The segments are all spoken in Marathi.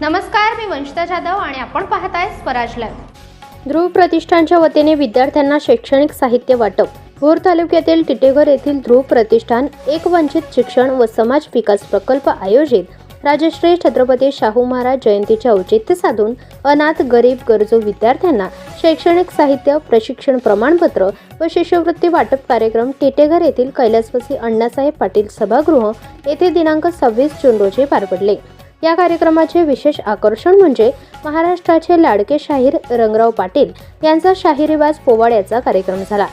नमस्कार मी वंशिता जाधव आणि आपण पाहताय स्वराज लाईव्ह ध्रुव प्रतिष्ठानच्या वतीने विद्यार्थ्यांना शैक्षणिक साहित्य वाटप. भोर तालुक्यातील टिटेघर येथील ध्रुव प्रतिष्ठान एक वंचित शिक्षण व समाज विकास प्रकल्प आयोजित राजश्री छत्रपती शाहू महाराज जयंतीचे औचित्य साधून अनाथ गरीब गरजू विद्यार्थ्यांना शैक्षणिक साहित्य प्रशिक्षण प्रमाणपत्र व शिष्यवृत्ती वाटप कार्यक्रम टिटेघर येथील कैलासवासी अण्णासाहेब पाटील सभागृह येथे दिनांक सव्वीस जून रोजी पार पडले. या कार्यक्रमाचे विशेष आकर्षण म्हणजे महाराष्ट्राचे लाडके शाहीर रंगराव पाटील यांचा शाहिरीबाज पोवाड्याचा कार्यक्रम झाला.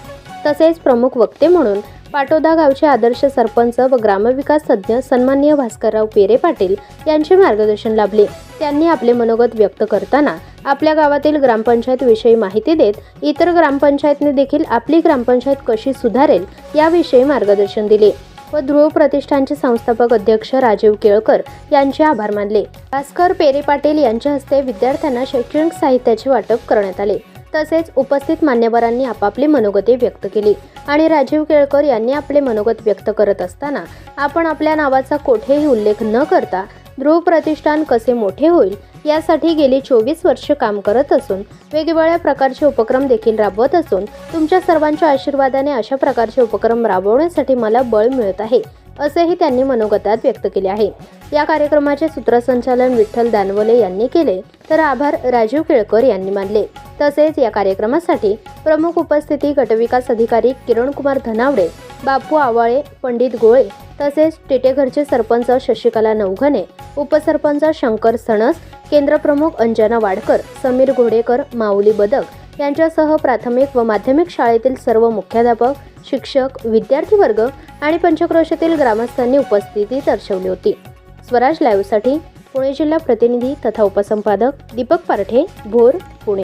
तसेच प्रमुख वक्ते म्हणून पाटोदा गावचे आदर्श सरपंच व ग्रामविकास तज्ज्ञ सन्माननीय भास्करराव पेरे पाटील यांचे मार्गदर्शन लाभले. त्यांनी आपले मनोगत व्यक्त करताना आपल्या गावातील ग्रामपंचायत विषयी माहिती देत इतर ग्रामपंचायतने देखील आपली ग्रामपंचायत कशी सुधारेल याविषयी मार्गदर्शन दिले. व ध्रुव प्रतिष्ठानचे संस्थापक अध्यक्ष राजीव केळकर यांचे आभार मानले. भास्कर पेरे पाटील यांच्या हस्ते विद्यार्थ्यांना शैक्षणिक साहित्याचे वाटप करण्यात आले. तसेच उपस्थित मान्यवरांनी आपापली मनोगते व्यक्त केली आणि राजीव केळकर यांनी आपले मनोगत व्यक्त करत असताना आपण आपल्या नावाचा कोठेही उल्लेख न करता ध्रुव प्रतिष्ठान कसे मोठे होईल यासाठी गेली चोवीस वर्ष काम करत असून वेगवेगळ्या प्रकारचे उपक्रम देखील राबवत असून तुमच्या सर्वांच्या आशीर्वादाने अशा प्रकारचे उपक्रम राबवण्यासाठी मला बळ मिळत आहे असेही त्यांनी मनोगतात व्यक्त केले आहे. या कार्यक्रमाचे सूत्रसंचालन विठ्ठल दानवले यांनी केले तर आभार राजीव केळकर यांनी मानले. तसेच या कार्यक्रमासाठी प्रमुख उपस्थिती गटविकास अधिकारी किरणकुमार धनावडे बापू आवाळे पंडित गोळे तसेच टिटेघरचे सरपंच शशिकला नवघने उपसरपंच शंकर सणस केंद्रप्रमुख अंजना वाडकर समीर घोडेकर माऊली बदक यांच्यासह प्राथमिक व माध्यमिक शाळेतील सर्व मुख्याध्यापक शिक्षक विद्यार्थी वर्ग आणि पंचक्रोशातील ग्रामस्थांनी उपस्थिती दर्शवली होती. स्वराज लाईव्हसाठी पुणे जिल्हा प्रतिनिधी तथा उपसंपादक दीपक पारठे भोर पुणे.